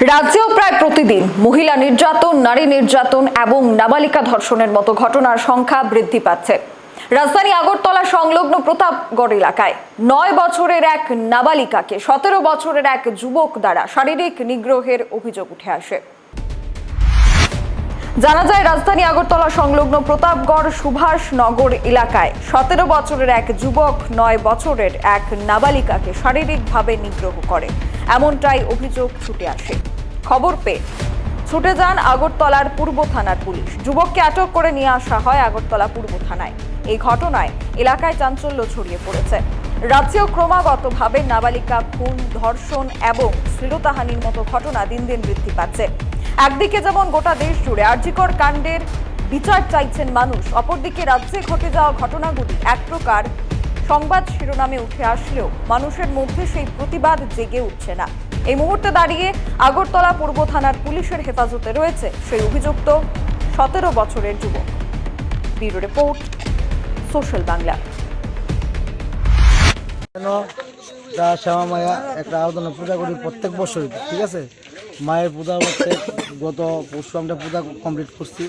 রাজ্যেও প্রায় প্রতিদিন মহিলা নির্যাতন, নারী নির্যাতন এবং নাবালিকা ধর্ষণের মতো ঘটনার সংখ্যা বৃদ্ধি পাচ্ছে। রাজধানী আগরতলা সংলগ্ন প্রতাপগড় এলাকায় নয় বছরের এক নাবালিকাকে সতেরো বছরের এক যুবক দ্বারা শারীরিক নিগ্রহের অভিযোগ উঠে আসে। জানা যায়, রাজধানী আগরতলা সংলগ্ন প্রতাপগড় সুভাষনগর এলাকায় সতেরো বছরের এক যুবক নয় বছরের এক নাবালিকাকে শারীরিকভাবে নিগ্রহ করে। এমনটাই অভিযোগ ছুটে আসে। খবর পেয়ে ছুটে যান আগরতলার পূর্ব থানার পুলিশ। যুবককে আটক করে নিয়ে আসা হয় আগরতলা পূর্ব থানায়। এই ঘটনায় এলাকায় চাঞ্চল্য ছড়িয়ে পড়েছে। রাজ্যেও ক্রমাগতভাবে নাবালিকা, খুন, ধর্ষণ এবং শ্লীলতাহানির মতো ঘটনা দিন দিন বৃদ্ধি পাচ্ছে। একদিকে যেমন গোটা দেশ জুড়ে আর্যিকর কাণ্ডের বিচার চাইছেন মানুষ, অপরদিকে রাজ্যে ঘটে যাওয়া ঘটনাগুলি এক প্রকার সংবাদ শিরোনামে উঠে আসলেও মানুষের মধ্যে সেই প্রতিবাদ জেগে উঠছে না। এই মুহূর্তে দাঁড়িয়ে আগরতলা পূর্ব থানার পুলিশের হেফাজতে রয়েছে সেই অভিযুক্ত সতেরো বছরের যুবক। Bureau report, social Bangla. কেন শ্যামা মায়া একটা আরাধনা পূজা করি প্রত্যেক বছরই, ঠিক আছে? মায়ের পূজা হচ্ছে গত পরশু আমরা পূজা কমপ্লিট করছি।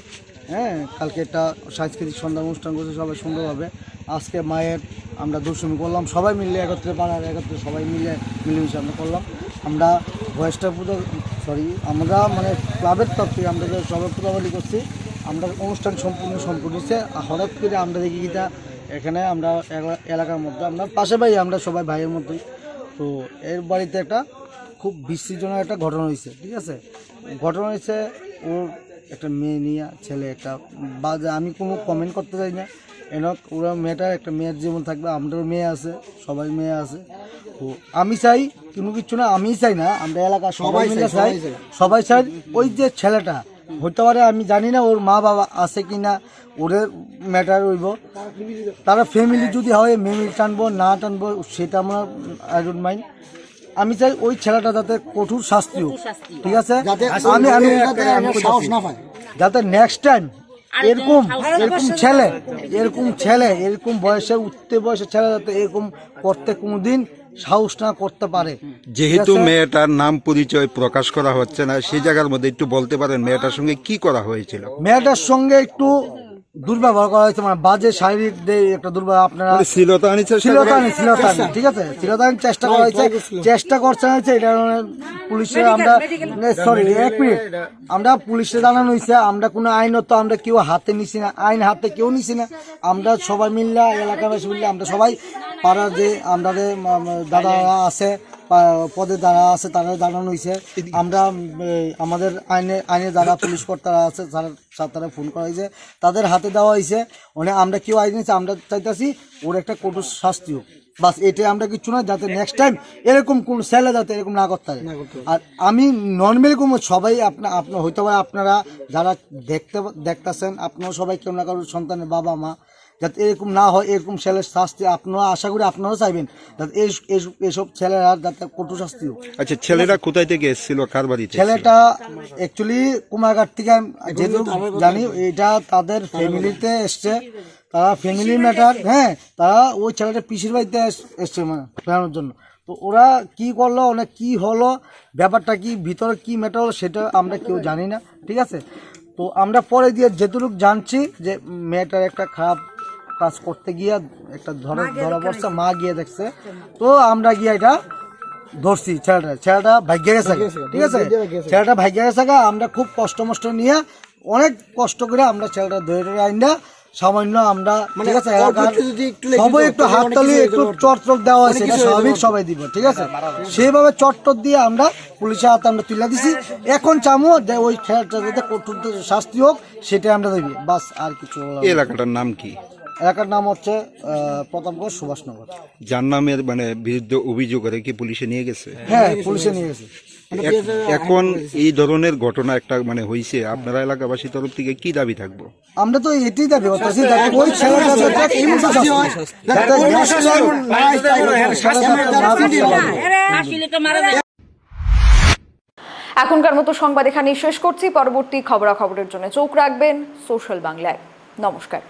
হ্যাঁ কালকে একটা সাংস্কৃতিক সন্ধ্যা অনুষ্ঠান করছে, সবাই সুন্দরভাবে আজকে মায়ের আমরা দশমী করলাম, সবাই মিলে একত্রে পাড়ার একত্রে সবাই মিলে মিলেমিশে আমরা করলাম। আমরা বয়সটা পূজা সরি আমরা মানে ক্লাবের তরফ থেকে আমরা সবাই পূজাবালি করছি, আমরা অনুষ্ঠান সম্পূর্ণ সম্পূর্ণ হচ্ছে হঠাৎ করে আমরা দেখি কিটা এখানে আমরা এলাকার মধ্যে আমরা পাশে ভাই, আমরা সবাই ভাইয়ের মতোই। তো এর বাড়িতে একটা খুব বিস্তীর্ণের একটা ঘটনা হয়েছে, ঠিক আছে? ঘটনা হয়েছে, ওর একটা মেয়ে নিয়ে ছেলে একটা বাজে আমি কোনো কমেন্ট করতে চাই না। এন ওরা মেয়েটা একটা মেয়ের জীবন থাকবে আমাদেরও মেয়ে আছে সবাই মেয়ে আছে। তো আমি চাই কোনো কিছু না আমি চাই না আমরা এলাকা সবাই মিলে চাই সবাই চাই। ওই যে ছেলেটা হতে পারে আমি জানি না ওর মা বাবা আছে কি না ওদের ম্যাটার হইব। তারা ফ্যামিলি যদি হয় মেমিল টানবো না টানবো সেটা আমার আই ডোন্ট মাইন্ড আমি চাই ওই ছেলেটা যাতে কঠোর শাস্তি হোক। ঠিক আছে? আমি আমি আমি সাহস না যাতে নেক্সট টাইম এরকম এরকম ছেলে এরকম ছেলে এরকম বয়সে উঠতে বয়সের ছেলে যাতে এরকম করতে কোনোদিন সাহস না করতে পারে। যেহেতু মেয়েটার নাম পরিচয় প্রকাশ করা হচ্ছে না সেই জায়গার মধ্যে একটু বলতে পারেন মেয়েটার সঙ্গে কি করা হয়েছিল? মেয়েটার সঙ্গে একটু দুর্ব্যবহার করা হয়েছে মানে বাজে শারীরিক একটা দুর্ব্যবহার আপনারা মানে করে- শ্লীলতাহানি শ্লীলতাহানি ঠিক আছে? শ্লীলতাহানি চেষ্টা করা হয়েছে চেষ্টা করছে হয়েছে এটা পুলিশে আমরা সরি এক মিনিট আমরা পুলিশে জানানো হয়েছে আমরা কোনো আইনত আমরা কেউ হাতে নিছি না আইন হাতে কেউ নিছি না। আমরা সবাই মিললে এলাকাবাসী মিললে আমরা সবাই পাড়ার যে আমাদের দাদা আছে পদে যারা আছে তারা জানানো হয়েছে আমরা আমাদের আইনে আইনে যারা পুলিশ কর্তারা আছে তারা তারা ফোন করা হয়েছে তাদের হাতে দেওয়া হয়েছে মানে আমরা কেউ আইন আমরা চাইতেছি ওর একটা কঠোর শাস্তি হোক। বাস এটাই আমরা কিচ্ছু না যাতে নেক্সট টাইম এরকম কোন ছেলে যাতে এরকম না করতে পারে। আর আমি নর্মালি কোনো সবাই আপনার আপনার হইতে পারে আপনারা যারা দেখতে দেখতেছেন আপনারা সবাই কেউ না কারোর সন্তানের বাবা মা যাতে এরকম না হয় এরকম ছেলের শাস্তি আপনারা আশা করি আপনারাও চাইবেন। যাতে এসব ছেলেরা যাতে কঠোর শাস্তি হোক। আচ্ছা ছেলেরা কোথায় থেকে এসেছিল? কার বাড়িতে ছেলেটা অ্যাকচুয়ালি কুমারঘাট থেকে যেহেতু জানি এটা তাদের ফ্যামিলিতে এসছে। তারা ফ্যামিলি ম্যাটার হ্যাঁ তারা ওই ছেলেটা পিসির বাড়িতে এস- এসছে মানে ফেরানোর জন্য। তো ওরা কি করল অনেক কি হলো ব্যাপারটা কি ভিতরে কি ম্যাটার হলো সেটা আমরা কেউ জানি না ঠিক আছে? তো আমরা পরে দিয়ে যেটুকু জানছি যে মেয়েটার একটা খারাপ কাজ করতে গিয়ে একটা ধরা ধরা পড়ছে মা গিয়ে দেখছে। তো আমরা গিয়ে এটা ধরছি ছেলেটা ছেলেটা ভাগ্যে গেছে ঠিক আছে? ছেলেটা ভাগ্যে গেছে আমরা খুব কষ্ট মষ্ট নিয়ে অনেক কষ্ট করে আমরা ছেলেটা ধরে ধরে আইনা সামান্য আমরা ঠিক আছে? সবাই একটু হাততালি একটু চটচট দেওয়া হয়েছে স্বাভাবিক সবাই দিব ঠিক আছে? সেইভাবে চটচট দিয়ে আমরা পুলিশের হাতে আমরা তুলে দিছি। এখন চামো যে ওই খেলাটা যাতে কঠোর শাস্তি হোক সেটাই আমরা দেবি। বাস আর কিছু। এলাকাটার নাম কি? এলাকার নাম হচ্ছে আহ, প্রতাপগড় সুভাষনগর। যার নামের মানে বিরুদ্ধে অভিযোগ করে কি পুলিশে নিয়ে গেছে? হ্যাঁ পুলিশে নিয়ে গেছে। এখন এই ধরনের ঘটনা একটা মানে হয়েছে আপনারা এলাকাবাসী তরফ থেকে কি দাবি থাকব? আমরা তো এটাই দাবি করতেছি ওই ছেলেটা হয়। এখনকার মতো সংবাদ এখানেই শেষ করছি পরবর্তী খবরাখবরের জন্য চোখ রাখবেন সোশ্যাল বাংলায়। নমস্কার।